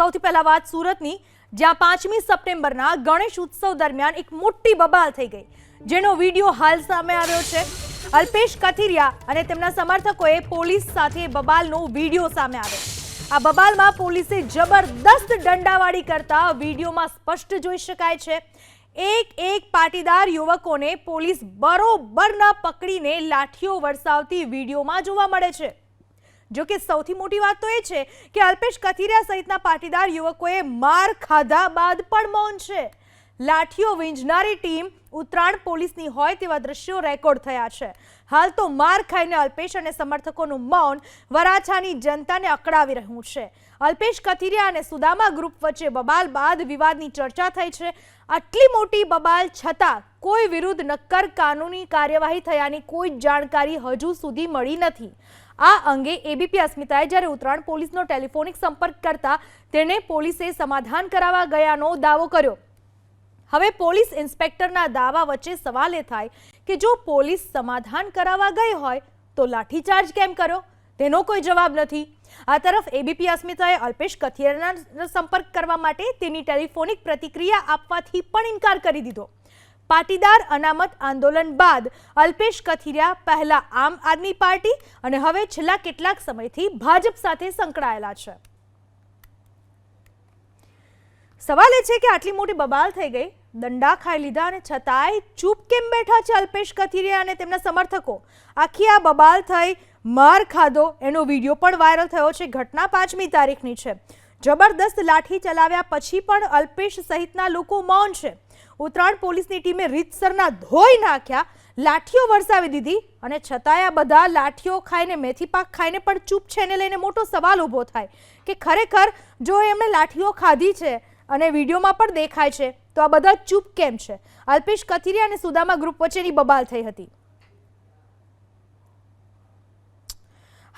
સૌથી પહેલા વાત સુરતની, જ્યાં પાંચમી સપ્ટેમ્બરના ગણેશ ઉત્સવ દરમિયાન એક મોટી બબાલ થઈ ગઈ, જેનો વીડિયો હાલ સામે આવ્યો છે. અલ્પેશ કથિરિયા અને તેમના સમર્થકોએ પોલીસ સાથે બબાલનો વીડિયો સામે આવ્યો. આ બબાલમાં પોલીસે જબરદસ્ત દંડાવાળી કરતા વિડીયોમાં સ્પષ્ટ જોઈ શકાય છે. એક એક પાટીદાર યુવકોને પોલીસ બરોબરના પકડીને લાઠીઓ વરસાવતી વિડીયોમાં જોવા મળે છે. જો કે સૌથી મોટી વાત તો એ છે કે અલ્પેશ કથિરિયા સહિતના પાટીદાર યુવકોએ માર ખાધા બાદ પણ મૌન છે. લાઠીઓ વીંઝનારી ટીમ ઉત્તરાયણ પોલીસની હોય તેવા દ્રશ્યો રેકોર્ડ થયા છે. હાલ તો માર ખાઈને અલ્પેશ અને સમર્થકોનું મૌન વરાછાની જનતાને અકળાવી રહ્યું છે. અલ્પેશ કથિરિયા અને સુદામા ગ્રુપ વચ્ચે બબાલ બાદ વિવાદની ચર્ચા થઈ છે. આટલી મોટી બબાલ છતાં કોઈ વિરુદ્ધ નક્કર કાનૂની કાર્યવાહી થયાની કોઈ જાણકારી હજુ સુધી મળી નથી. આ અંગે એબીપી અસ્મિતાએ જ્યારે ઉત્તરાયણ પોલીસનો ટેલિફોનિક સંપર્ક કરતા તેણે પોલીસે સમાધાન કરાવવા ગયાનો દાવો કર્યો. હવે પોલીસ ઇન્સ્પેક્ટરના દાવા વચ્ચે સવાલ એ થાય કે જો પોલીસ સમાધાન કરાવવા ગઈ હોય તો લાઠીચાર્જ કેમ કર્યો? તેનો કોઈ જવાબ નથી. આ તરફ એબીપી અસ્મિતાએ અલ્પેશ કથિયરના સંપર્ક કરવા માટે તેની ટેલિફોનિક પ્રતિક્રિયા આપવાથી પણ ઇનકાર કરી દીધો. પાટીદાર અનામત આંદોલન બાદ અલ્પેશ કથિરિયા પહેલા આમ આદમી પાર્ટી અને હવે છેલ્લા કેટલાક સમયથી ભાજપ સાથે સંકળાયેલા છે. સવાલ એ છે કે આટલી મોટી બબાલ થઈ ગઈ, દંડા ખાઈ લીધા અને છતાંય ચૂપ કેમ બેઠા છે અલ્પેશ કથિરિયા અને તેમના સમર્થકો? આખી આ બબાલ થઈ, માર ખાધો, એનો વીડિયો પણ વાયરલ થયો છે ઘટના પાંચમી તારીખની છે. જબરદસ્ત લાઠી ચલાવ્યા પછી પણ અલ્પેશ સહિતના લોકો મૌન છે. ઉત્તરાયણ પોલીસની ટીમે રીતસરના ધોઈ નાખ્યા, લાઠીઓ વરસાવી દીધી અને છતાંય આ બધા લાઠીઓ ખાઈને, મેથી પાક ખાઈને પણ ચૂપ છે. એને લઈને મોટો સવાલ ઊભો થાય કે ખરેખર જો એમણે લાઠીઓ ખાધી છે અને વિડીયોમાં પણ દેખાય છે, તો આ બધા ચૂપ કેમ છે? અલ્પેશ કથિરિયા અને સુદામા ગ્રુપ વચ્ચેની બબાલ થઈ હતી.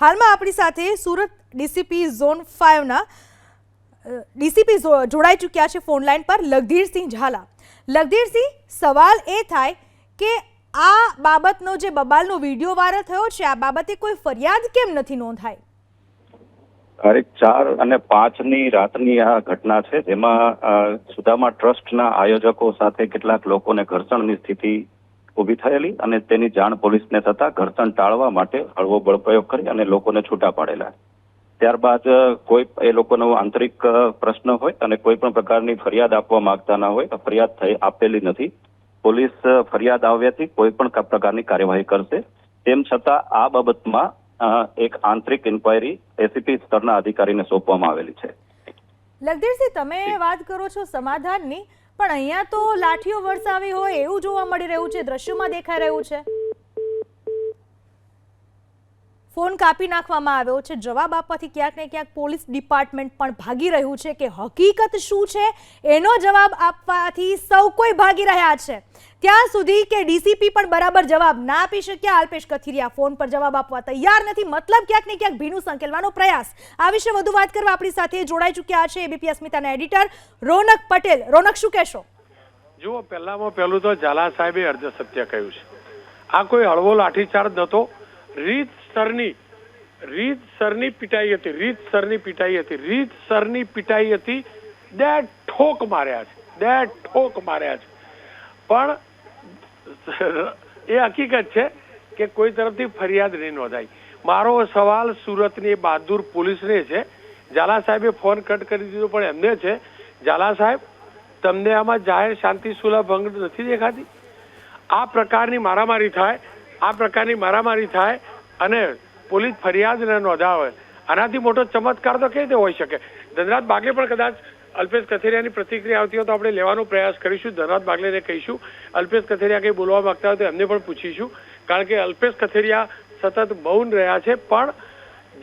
હાલમાં આપણી સાથે સુરત ડીસીપી ઝોન ફાઇવના ડીસીપી જોડાઈ ચૂક્યા છે ફોન લાઈન પર, લગધીરસિંહ ઝાલા. લગધીરસિંહ, સવાલ એ થાય કે આ બાબતનો જે બબાલનો વીડિયો વાયરલ થયો છે, આ બાબતે કોઈ ફરિયાદ કેમ નથી નોંધાઈ? તારીખ ચાર અને પાંચની રાતની આ ઘટના છે, જેમાં સુદામા ટ્રસ્ટના આયોજકો સાથે કેટલાક લોકોને ઘર્ષણની સ્થિતિ ઊભી થયેલી અને તેની જાણ પોલીસને થતા ઘર્ષણ ટાળવા માટે હળવો બળપ્રયોગ કરી અને લોકોને છૂટા પાડેલા. ત્યારબાદ કોઈ એ લોકોનો આંતરિક પ્રશ્ન હોય અને કોઈ પણ પ્રકારની ફરિયાદ આપવા માંગતા ના હોય ફરિયાદ થઈ આપેલી નથી. પોલીસ ફરિયાદ આવ્યાથી કોઈ પણ પ્રકારની કાર્યવાહી કરશે. તેમ છતાં આ બાબતમાં એક આંતરિક ઇન્કવાયરી એસીપી સ્તરના અધિકારીને સોંપવામાં આવેલી છે. લગદીરસિંહ તમે વાત કરો છો સમાધાનની પણ અહીંયા તો લાઠીઓ વરસાવી હોય એવું જોવા મળી રહ્યું છે દ્રશ્યોમાં દેખાઈ રહ્યું છે. ફોન કાપી નાખવામાં આવ્યો છે. જવાબ આપવાથી ક્યાંક ને ક્યાંક પોલીસ ડિપાર્ટમેન્ટ પણ ભાગી રહ્યું છે કે હકીકત શું છે એનો જવાબ આપવાથી સૌ કોઈ ભાગી રહ્યા છે. ત્યાં સુધી કે ડીસીપી પણ બરાબર જવાબ ના આપી શક્યા. અલ્પેશ કથિરિયા ફોન પર જવાબ આપવા તૈયાર નથી. મતલબ ક્યાંક ને ક્યાંક ભીનું સંકેલવાનો પ્રયાસ. આ વિશે વધુ વાત કરવા આપણી સાથે જોડાઈ ચૂક્યા છે એબીપી અસ્મિતાના એડિટર રોનક પટેલ. રોનક, શું કહેશો? જુઓ, પહેલામાં પહેલું તો ઝાલા સાહેબે અર્ધ સત્ય કહ્યું છે. આ કોઈ હળવો લાઠીચાર્જ નહોતો. રીત સરની, રીત સરની પિટાઈ હતી, રીત સરની પિટાઈ હતી, રીત સરની પિટાઈ હતી. બે ઠોક માર્યા છે, બે ઠોક માર્યા છે. પણ એ હકીકત છે કે કોઈ તરફથી ફરિયાદ નહીં નોંધાઈ. મારો સવાલ સુરતની બહાદુર પોલીસને છે. ઝાલા સાહેબે ફોન કટ કરી દીધો, પણ એમને છે. ઝાલા સાહેબ, તમને આમાં જાહેર શાંતિ સુલભ ભંગ નથી દેખાતી? આ પ્રકારની મારામારી થાય, આ પ્રકારની મારામારી થાય અને પોલીસ ફરિયાદ ન નોંધાવે. આનાથી મોટો ચમત્કાર તો કઈ રીતે હોઈ શકે? ધનરાજ બાગે પણ કદાચ અલ્પેશ કથેરિયાની પ્રતિક્રિયા આવતી હોય તો આપણે લેવાનો પ્રયાસ કરીશું. ધનરાજ બાગલેને કહીશું. અલ્પેશ કથેરિયા કંઈ બોલવા માંગતા હોય તો એમને પણ પૂછીશું. કારણ કે અલ્પેશ કથેરિયા સતત મૌન રહ્યા છે, પણ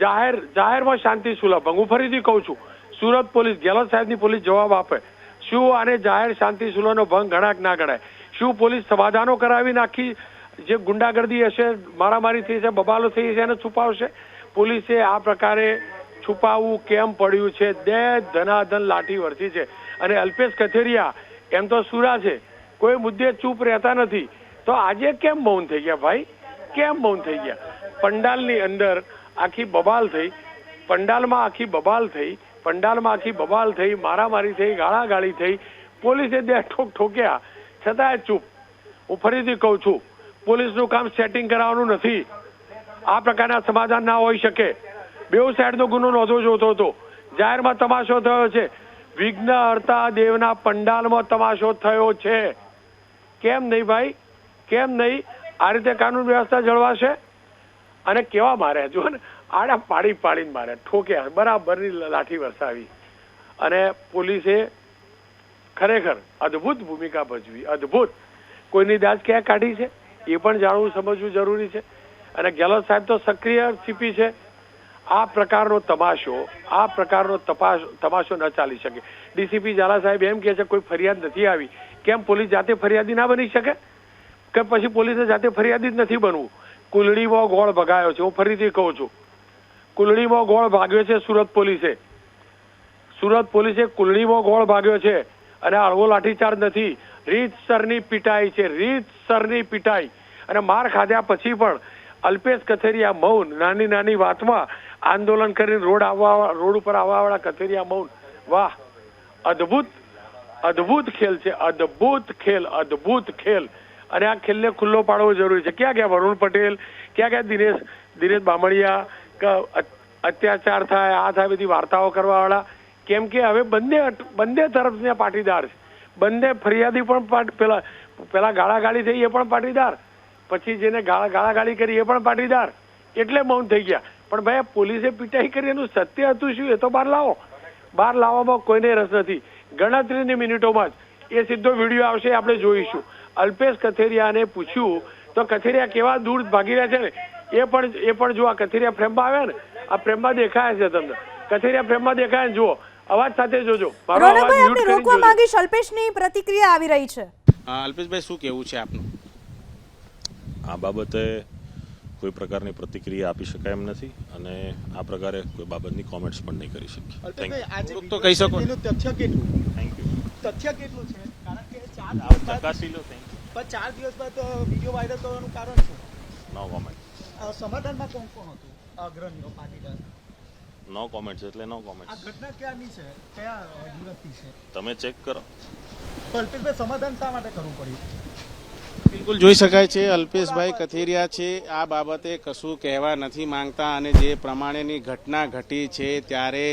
જાહેર, જાહેરમાં શાંતિ સુલભ હું ફરીથી કહું છું. સુરત પોલીસ, ગેહલોત સાહેબની પોલીસ જવાબ આપે. શું આને જાહેર શાંતિ સુલભનો ભંગ ઘણા ના ગણાય? શું પોલીસ સમાધાનો કરાવી નાખી? જે ગુંડાગર્દી હશે, મારામારી થઈ છે, બબાલો થઈ છે, એને છુપાવશે. પોલીસે આ પ્રકારે છુપાવવું કેમ પડ્યું છે? દે ધનાધન લાઠી વરસી છે. અને અલ્પેશ કથેરિયા, એમ તો સુરા છે. કોઈ મુદ્દે ચૂપ રહેતા નથી. તો આજે કેમ મૌન થઈ ગયા ભાઈ? કેમ મૌન થઈ ગયા? પંડાલની અંદર આખી બબાલ થઈ, પંડાલમાં આખી બબાલ થઈ, પંડાલમાં આખી બબાલ થઈ, મારામારી થઈ, ગાળાગાળી થઈ. પોલીસે બે ઠોક ઠોક્યા. છતાંય ચૂપ. હું ફરીથી કહું છું પોલીસનું કામ સેટિંગ કરાવવાનું નથી. આ પ્રકારના સમાધાન ના હોઈ શકે. બેઉ સાઈડનો ગુનો નોંધો જોતો હતો. જાહેરમાં તમાશો થયો છે. વિઘ્ન હર્તા દેવના પંડાલમાં તમાશો થયો છે. કેમ નહીં ભાઈ? કેમ નહીં? આ રીતે કાનૂન વ્યવસ્થા જળવાશે? અને કેવા મારે? જો ને, આડા પાડી પાડીને મારે. ઠોક્યા બરાબરની લાઠી વરસાવી. અને પોલીસે ખરેખર અદ્ભુત ભૂમિકા ભજવી. અદ્ભુત. કોઈની દાજ ક્યાં કાઢી છે? એ પણ જાણવું સમજવું જરૂરી છે. અને ગેહલોત સાહેબ તો સક્રિય સીપી છે. આ પ્રકારનો તમાશો, આ પ્રકારનો તપાસ, તમાશો ન ચાલી શકે. ડીસીપી ઝાલા સાહેબ એમ કહે છે, કોઈ ફરિયાદ નથી આવી. કેમ પોલીસ જાતે ફરિયાદી ના બની શકે? કે પછી પોલીસે જાતે ફરિયાદી જ નથી બનવું? કુલડીમાં ગોળ ભગાયો છે, હું ફરીથી કહું છું. કુલડીમાં ગોળ ભાગ્યો છે સુરત પોલીસે. સુરત પોલીસે કુલડીમાં ગોળ ભાગ્યો છે. અને હળવો લાઠીચાર્જ નથી. રીતસરની પીટાઈ છે રીતસરની પીટાઈ. અને માર ખાધ્યા પછી પણ અલ્પેશ કથેરિયા મૌન, નાની નાની વાતમાં આંદોલન કરીને રોડ આવવા, રોડ ઉપર આવવાવાળા કથેરિયા મૌન. વાહ, અદ્ભુત અદ્ભુત ખેલ છે, અદ્ભુત ખેલ અદ્ભુત ખેલ. અને આ ખેલને ખુલ્લો પાડવો જરૂરી છે. ક્યાં ક્યાં વરુણ પટેલ, ક્યાં ક્યાં દિનેશ દિનેશ બામણિયા અત્યાચાર થાય, આ થાય, બધી વાર્તાઓ કરવાવાળા. કેમ કે હવે બંને બંને બંને તરફના પાટીદાર છે. બંને ફરિયાદી પણ પેલા પેલા ગાળાગાળી થઈ એ પણ પાટીદાર. પછી જેને ગાળા, ગાળાગાળી કરી એ પણ પાટીદાર. એટલે મૌન થઈ ગયા. પણ ભાઈ પોલીસે પીટાઈ કરી એનું સત્ય હતું શું? એ તો બહાર લાવો. બહાર લાવવામાં કોઈને રસ નથી. ગણતરીની મિનિટોમાં જ એ સીધો વીડિયો આવશે આપણે જોઈશું. અલ્પેશ કથેરિયાને પૂછ્યું, તો કથેરિયા કેવા દૂર ભાગી રહ્યા છે ને? એ પણ એ પણ જો આ કથેરિયા ફ્રેમમાં આવે ને, આ ફ્રેમમાં દેખાય છે તમને. કથેરિયા ફ્રેમમાં દેખાય ને જુઓ. અવાજ સાથે જોજો. રોનકભાઈ આપણે રોકવા માંગીશ અલ્પેશની પ્રતિક્રિયા આવી રહી છે. અલ્પેશભાઈ શું કહેવું છે આપનું? આ બાબતે કોઈ પ્રકારની પ્રતિક્રિયા આપી શકાય એમ નથી અને આ પ્રકારે કોઈ બાબતની કોમેન્ટ્સ પણ નહીં કરી શકીએ. તો કહી શકો. એનું તથ્ય કેટલું? થેન્ક યુ તથ્ય કેટલું છે? કારણ કે ચાર દિવસ બાદ ચકાસી લો થેન્ક પણ ચાર દિવસ બાદ વિડિયો વાયરલ થવાનું કારણ શું? નો કોમેન્ટ સમાધાનમાં કોણ કોણ હતું? અગ્રણીઓ પાટીદાર. નો કોમેન્ટ્સ એટલે નો આ ઘટના ક્યાંની છે? કયા દિવસની છે? તમે ચેક કરો. અલ્પેશભાઈ સમાધાન શા માટે કરવું પડ્યું? બિલકુલ જોઈ શકાય છે અલ્પેશભાઈ કથિરિયા છે આ બાબતે કશું કહેવા નથી માંગતા અને જે પ્રમાણેની ઘટના ઘટી છે ત્યારે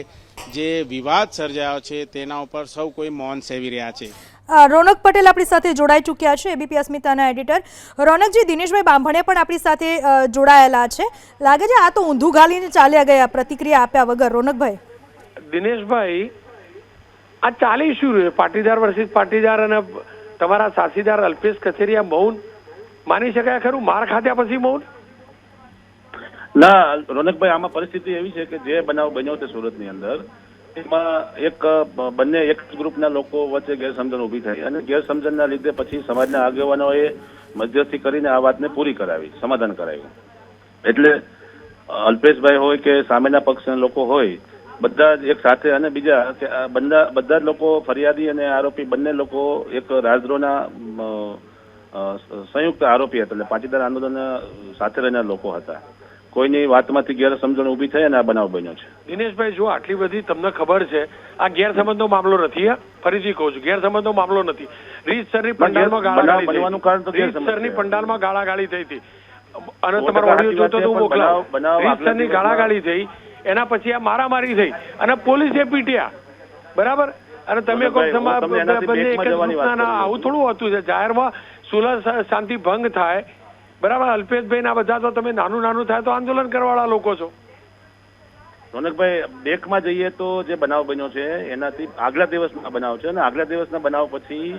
જે વિવાદ સર્જાયો છે તેના ઉપર સૌ કોઈ મૌન સેવી રહ્યા છે. રોનક પટેલ આપણી સાથે જોડાઈ ચૂક્યા છે એબીપી અસ્મિતાના એડિટર. રોનકજી દિનેશભાઈ બાંભણે પણ આપણી સાથે જોડાયેલા છે. લાગે છે આ તો ઊંધું ગાલીને ચાલ્યા ગયા પ્રતિક્રિયા આપ્યા વગર. રોનકભાઈ. દિનેશભાઈ આ ચાલી શું રહ્યું? પાટીદાર વર્ષિત પાટીદાર અને તમારા સાથીદાર અલ્પેશ કચેરિયા મૌન માની શકાય ખરું? માર ખાધ્યા પછી મૌન? ના રોનકભાઈ આમાં પરિસ્થિતિ એવી છે કે જે બનાવ બન્યો તે સુરતની અંદર એમાં એક બંને એક ગ્રુપના લોકો વચ્ચે ગેરસમજણ ઊભી થઈ અને ગેરસમજણના લીધે પછી સમાજના આગેવાનોએ મધ્યસ્થી કરીને આ વાતને પૂરી કરાવી, સમાધાન કરાવ્યું એટલે અલ્પેશભાઈ હોય કે સામેના પક્ષના લોકો હોય, બધા જ એક સાથે અને બીજા કે બધા બધા જ લોકો ફરિયાદી અને આરોપી બંને લોકો એક રાજદ્રોહના સંયુક્ત આરોપી હતા એટલે પાટીદાર આંદોલન સાથે રહેનાર લોકો હતા. કોઈની વાતમાંથી ગેરસમજણ ઊભી થઈ અને આ બનાવ બન્યો છે. દિનેશભાઈ જો આટલી બધી તમને ખબર છે. આ ગેરસમજનો મામલો નથી ફરીથી કહું છું ગેરસમજનો મામલો નથી. રીતસરની પંડાલમાં ગાળાગાળી બનવાનું કારણ તો રીતસરની. પંડાલમાં ગાળાગાળી થઈ હતી. અને તમારો ઓડિયો જોતો તો મોકલાવ. રીતસરની ગાળાગાળી થઈ એના પછી આ મારામારી થઈ. અને પોલીસે પીટ્યા. બરાબર? અને તમે કોઈ રોનકભાઈ, સમા- હું તમને એનાથી બંને એક બેકમાં જ જવાની વાત ગ્રુપના ના, કરી આવું થોડું હતું છે. જાહેરમાં સુલહ શાંતિ ભંગ થાય. બરાબર અલ્પેશભાઈ ના બધા તો તમે નાનું નાનું થાય તો આંદોલન કરવાવાળા લોકો છો. રોનકભાઈ બેકમાં જઈએ તો જે બનાવ બન્યો છે એનાથી આગલા દિવસના બનાવ છે અને આગલા દિવસના બનાવ પછી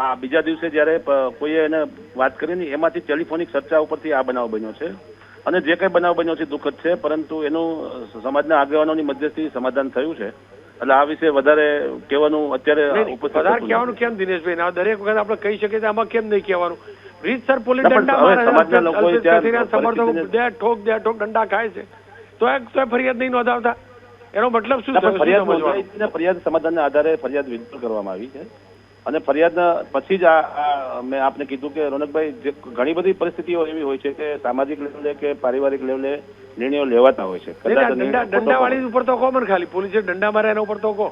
આ બીજા દિવસે જ્યારે કોઈએ એને વાત કરી ને એમાંથી ટેલિફોનિક ચર્ચા ઉપરથી આ બનાવ બન્યો છે. અને જે કઈ બનાવ બન્યો છે દુઃખદ છે પરંતુ એનું સમાજના આગેવાનોની મધ્યથી સમાધાન થયું છે. એટલે આ વિશે વધારે કહેવાનું અત્યારે કહેવાનું કેમ દિનેશભાઈ? દરેક વખત આપણે કહી શકીએ આમાં કેમ નહીં કહેવાનું? રીતસર પોલીસ દંડા મારે સમર્થકો ઠોક દે ઠોક દંડા ખાય છે. તો એ ફરિયાદ નહીં નોંધાવતા. એનો મતલબ શું ફરિયાદ ફરિયાદ સમાધાનના આધારે ફરિયાદ વિનંતી કરવામાં આવી છે. અને ફરિયાદના પછી જ આ મેં આપને કીધું કે રોનકભાઈ જે ઘણી બધી પરિસ્થિતિઓ એવી હોય છે કે સામાજિક લેવલે કે પારિવારિક લેવલે નિર્ણયો લેવાતા હોય છે. દંડાવાળી ઉપર તો કહો મને ખાલી. પોલીસે દંડા માર્યા એના ઉપર તો કહો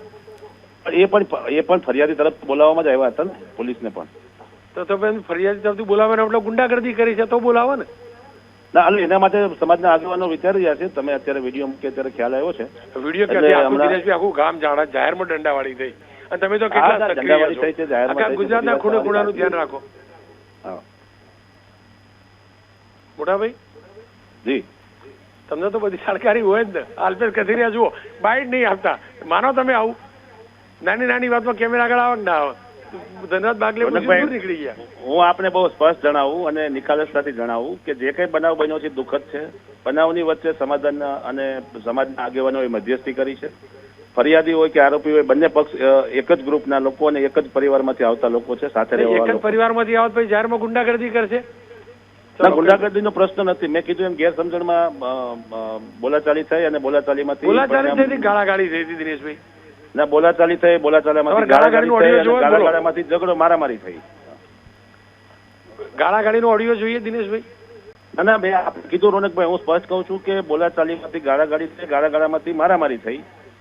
એ પણ એ પણ ફરિયાદી તરફ બોલાવવામાં જ આવ્યા હતા ને પોલીસને પણ. તો તમે ફરિયાદ તરફથી બોલાવે આપણે ગુંડાગર્દી કરી છે તો બોલાવો ને. ના એટલે એના માટે સમાજના આગેવાનો વિચારી રહ્યા છે. તમે અત્યારે વીડિયો મૂકે ત્યારે ખ્યાલ આવ્યો છે. વીડિયો ક્યાંથી? આખું આખું ગામ જાણે જાહેરમાં દંડાવાળી થઈ. અને તમે તો કેટલા દંડાવાળી થઈ છે, જાહેરમાં ગુજરાતના ખૂણે ખૂણાનું ધ્યાન રાખો. મોટાભાઈ? જી. તમને તો બધી સરકારી હોય જ ને. અલ્પેશ કથિરિયા જુઓ બાઇટ નહીં આપતા. માનો તમે આવું. નાની નાની વાતમાં કેમેરા આગળ આવે ના આવે? ધનરાજ બાગલે નીકળી ગયા? હું આપને બહુ સ્પષ્ટ જણાવું અને નિખાલસતાથી જણાવું કે જે કઈ બનાવ બન્યો છે દુઃખદ છે. બનાવની વચ્ચે સમાધાન અને સમાજના આગેવાનોએ મધ્યસ્થી કરી છે. ફરિયાદી હોય કે આરોપી હોય બંને પક્ષ એક જ ગ્રુપના લોકો અને એક જ પરિવારમાંથી આવતા લોકો છે સાથે એક રહેવા જ લોકો. પરિવારમાંથી આવત પછી જાહેરમાં ગુંડાગર્દી કરશે? ગુંડાગર્દી નો પ્રશ્ન નથી. મેં કીધું એમ ગેરસમજણમાં બોલાચાલી થઈ અને બોલાચાલીમાંથી બોલાચાલી થઈ ગાળાગાળી થઈ હતી દિનેશભાઈ. ના બોલાચાલી થઈ બોલાચાલીમાંથી. ગાળાગાળામાંથી ઝઘડો મારામારી થઈ. ગાળાગાળીનો ઓડિયો જોઈએ દિનેશભાઈ? ના ના મેં કીધું રોનકભાઈ હું સ્પષ્ટ કહું છું કે બોલાચાલીમાંથી ગાળાગાળી થઈ ગાળાગાળામાંથી મારામારી થઈ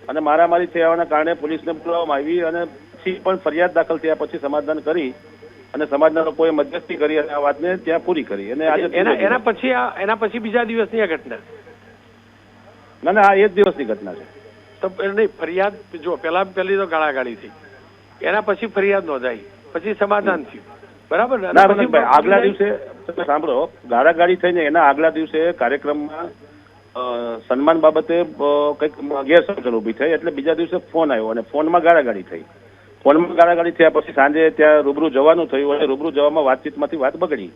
અને મારામારી થયાના કારણે પોલીસને બોલાવવામાં આવી અને પછી પણ ફરિયાદ દાખલ થયા પછી સમાધાન કરી અને સમાજના લોકોએ મધ્યસ્થી કરી અને આ વાતને ત્યાં પૂરી કરી. અને આજે એના એના પછી આ એના પછી બીજા દિવસની આ ઘટના? ના ના આ એ જ દિવસની ઘટના છે. તો નહીં ફરિયાદ જો પહેલા પહેલી તો ગાળાગાળી થઈ. એના પછી ફરિયાદ નોંધાઈ. પછી સમાધાન થયું. બરાબર ના? આગલા દિવસે તમે સાંભળો ગાળાગાળી થઈને એના આગલા દિવસે કાર્યક્રમમાં સન્માન બાબતે કંઈક ગેરસમજણ ઊભી થઈ એટલે બીજા દિવસે ફોન આવ્યો અને ફોનમાં ગાળાગાળી થઈ. ફોનમાં ગાળાગાળી થયા પછી સાંજે ત્યાં રૂબરૂ જવાનું થયું અને રૂબરૂ જવામાં વાતચીતમાંથી વાત બગડી.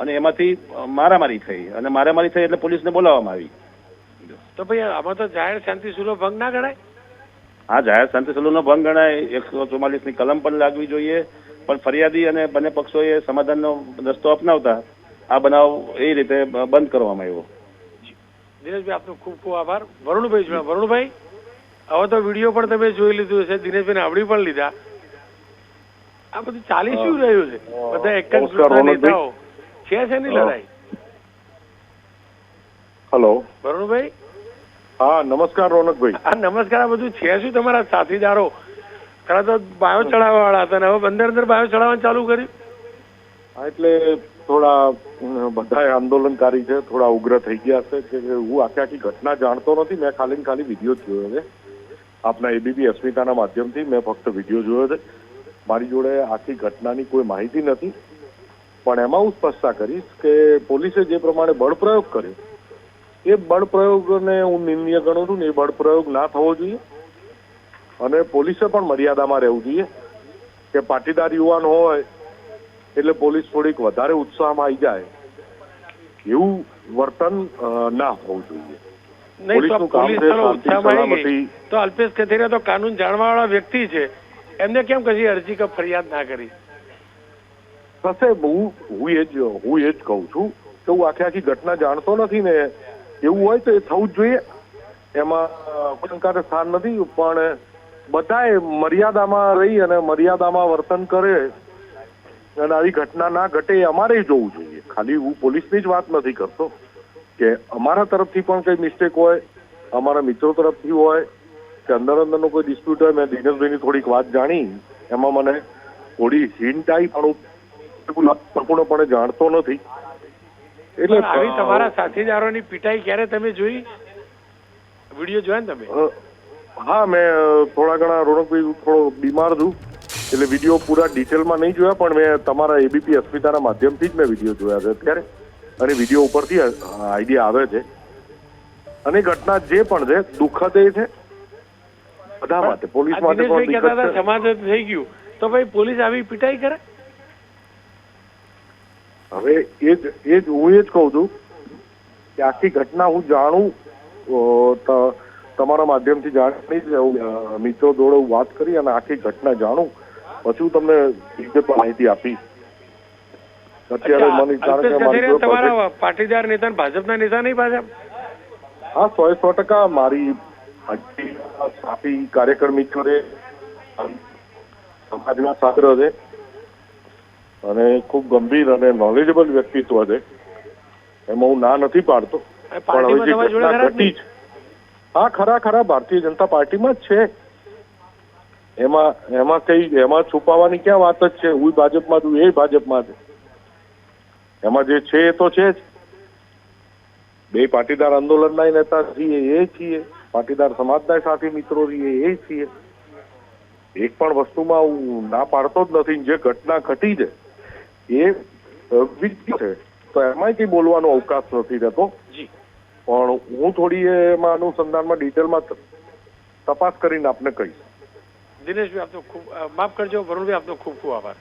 અને એમાંથી મારામારી થઈ અને મારામારી થઈ એટલે પોલીસને બોલાવવામાં આવી. તો ભાઈ આમાં તો જાહેર શાંતિ સુલો ભંગ ના ગણાય? હા જાહેર શાંતિ સલુનો ભંગ ગણાય. એકસો ની કલમ પણ લાગવી જોઈએ. પણ ફરિયાદી અને બંને પક્ષોએ સમાધાનનો રસ્તો અપનાવતા આ બનાવ એ રીતે બંધ કરવામાં આવ્યો. દિનેશભાઈ આપનો ખૂબ ખૂબ આભાર. વરુણભાઈ જોડે. વરુણભાઈ હવે તો વીડિયો પણ તમે જોઈ લીધું છે દિનેશભાઈ આવડી પણ લીધા. આ બધું ચાલી શું રહ્યું છે? બધા એક જ. નેતાઓ. છે શેની લડાઈ? હલો. વરુણભાઈ? હા નમસ્કાર રોનકભાઈ. આ નમસ્કાર આ બધું છે શું તમારા સાથીદારો? ખરા તો બાયો ચડાવવા વાળા હતા ને હવે અંદર અંદર બાયો ચડાવવાનું ચાલુ કર્યું? હા એટલે થોડા બધા આંદોલનકારી છે થોડા ઉગ્ર થઈ ગયા છે કે હું આખી આખી ઘટના જાણતો નથી. મેં ખાલી ખાલી વીડિયો જોયો છે. આપના એબીપી અસ્મિતાના માધ્યમથી મેં ફક્ત વીડિયો જોયો છે. મારી જોડે આખી ઘટનાની કોઈ માહિતી નથી. પણ એમાં હું સ્પષ્ટતા કરીશ કે પોલીસે જે પ્રમાણે બળપ્રયોગ કર્યો એ બળ પ્રયોગને હું નિંદનીય ગણું છું ને એ બળ પ્રયોગ ના થવો જોઈએ. અને પોલીસે પણ મર્યાદામાં રહેવું જોઈએ. કે પાટીદાર યુવાન હોય એટલે પોલીસ થોડીક વધારે ઉત્સાહમાં આવી જાય. એવું વર્તન ના હોવું જોઈએ. તો અલ્પેશ કથિરિયા તો કાનૂન જાણવા વાળા વ્યક્તિ છે. એમને કેમ કશી અરજી કે ફરિયાદ ના કરી? થશે હું હું એ જ હું એ જ કહું છું કે હું આખી આખી ઘટના જાણતો નથી ને એવું હોય તો એ થવું જોઈએ. એમાં અ, સ્થાન નથી પણ બધાએ મર્યાદામાં રહી અને મર્યાદામાં વર્તન કરે અને આવી ઘટના ના ઘટે એ અમારે જોવું જોઈએ. ખાલી હું પોલીસની જ વાત નથી કરતો કે અમારા તરફથી પણ કંઈ મિસ્ટેક હોય અમારા મિત્રો તરફથી હોય કે અંદર અંદરનો કોઈ ડિસ્પ્યુટ હોય મેં દિનેશભાઈની થોડીક વાત જાણી. એમાં મને થોડી હિન્ટ આવી પણ હું સંપૂર્ણપણે જાણતો નથી. એટલે આવી તમારા સાથીદારોની પીટાઈ ક્યારે તમે જોઈ? વીડિયો જોયા ને તમે? હા મેં થોડા ઘણા રોનકભાઈ થોડો બીમાર છું એટલે વીડિયો પૂરા ડિટેલમાં નહીં જોયા પણ મેં તમારા એબીપી અસ્મિતાના માધ્યમથી જ મેં વીડિયો જોયા છે અત્યારે અને વીડિયો ઉપરથી આઈડિયા આવે છે. અને ઘટના જે પણ છે દુઃખદ એ છે. બધા માટે પોલીસ માટે સમાધાન થઈ ગયું. તો ભાઈ પોલીસ આવી પીટાઈ કરે? હવે એ જ એ જ હું એ જ કહું છું કે આખી ઘટના હું જાણું તમારા માધ્યમથી જાણી મિત્રો જોડે હું વાત કરી અને આખી ઘટના જાણું. પછી હું તમને વિગતવાર માહિતી આપીશ. અત્યારે મને કારણ કે પાટીદાર નેતા ભાજપના નેતા નહીં પાછા? હા સો સો ટકા મારી સાથી કાર્યકર મિત્રોએ સમાજના છાત્ર છે. અને ખૂબ ગંભીર અને નોલેજેબલ વ્યક્તિત્વ છે. એમાં હું ના નથી પાડતો. પણ હવે જે ઘટના ઘટી છે. હા ખરા ખરા ભારતીય જનતા પાર્ટીમાં જ છે. એમાં એમાં કઈ એમાં છુપાવાની ક્યાં વાત જ છે? હું ભાજપમાં છું એ ભાજપમાં છે. એમાં જે છે એ તો છે જ. બે પાટીદાર આંદોલનના નેતા છીએ એ છીએ. પાટીદાર સમાજના સાથી મિત્રો છીએ એ છીએ. એક પણ વસ્તુમાં હું ના પાડતો જ નથી. જે ઘટના ઘટી છે એ અ, છે. તો એમાંય કઈ બોલવાનો અવકાશ નથી રહેતો. પણ હું થોડી એમાં અનુસંધાનમાં ડિટેલમાં તપાસ કરીને આપને કહીશ. દિનેશભાઈ આપનો ખૂબ માફ કરજો વરુણભાઈ આપનો ખૂબ ખૂબ આભાર.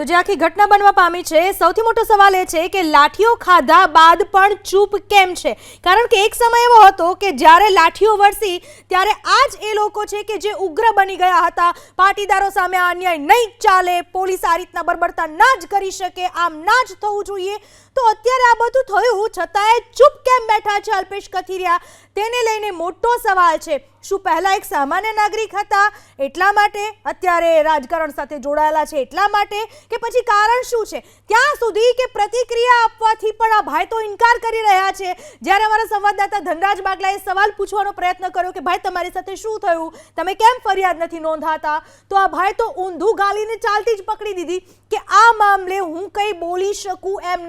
તો જે આખી ઘટના બનવા પામી છે, સૌથી મોટો સવાલ એ છે કે લાઠીઓ ખાધા બાદ પણ ચૂપ કેમ છે? કારણ કે એક સમય એવો હતો કે જ્યારે લાઠીઓ વરસી, ત્યારે આ જ એ લોકો છે કે જે ઉગ્ર બની ગયા હતા, પાટીદારો સામે અન્યાય નહીં ચાલે, પોલીસ આ રીતના બરબરતા ના જ કરી શકે, આમ ના જ થવું જોઈએ. તો અત્યારે આ બધું થયું, છતાંય ચૂપ કેમ બેઠા છે અલ્પેશ કથિરિયા? તેને લઈને મોટો સવાલ છે. શું પહેલાં એક સામાન્ય નાગરિક હતા? એટલા માટે? અત્યારે રાજકારણ સાથે જોડાયેલા છે એટલા માટે? કે પછી કારણ શું છે? ત્યાં સુધી કે પ્રતિક્રિયા આપવાથી પણ આ ભાઈ તો ઇનકાર કરી રહ્યા છે. જ્યારે અમારા સંવાદદાતા ધનરાજ બાગલાએ સવાલ પૂછવાનો પ્રયત્ન કર્યો કે, ભાઈ, તમારી સાથે શું થયું? તમે કેમ ફરિયાદ નથી નોંધાતા? તો આ ભાઈ તો ઊંધું ગાલીને ચાલતી જ પકડી દીધી કે, આ મામલે હું કંઈ બોલી શકું એમ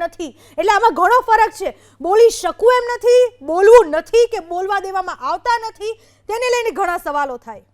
એટલે આમાં ઘણો ફરક છે. બોલી શકું એમ નથી, બોલવું નથી કે બોલવા દેવામાં આવતા નથી, તેને લઈને ઘણા સવાલો થાય.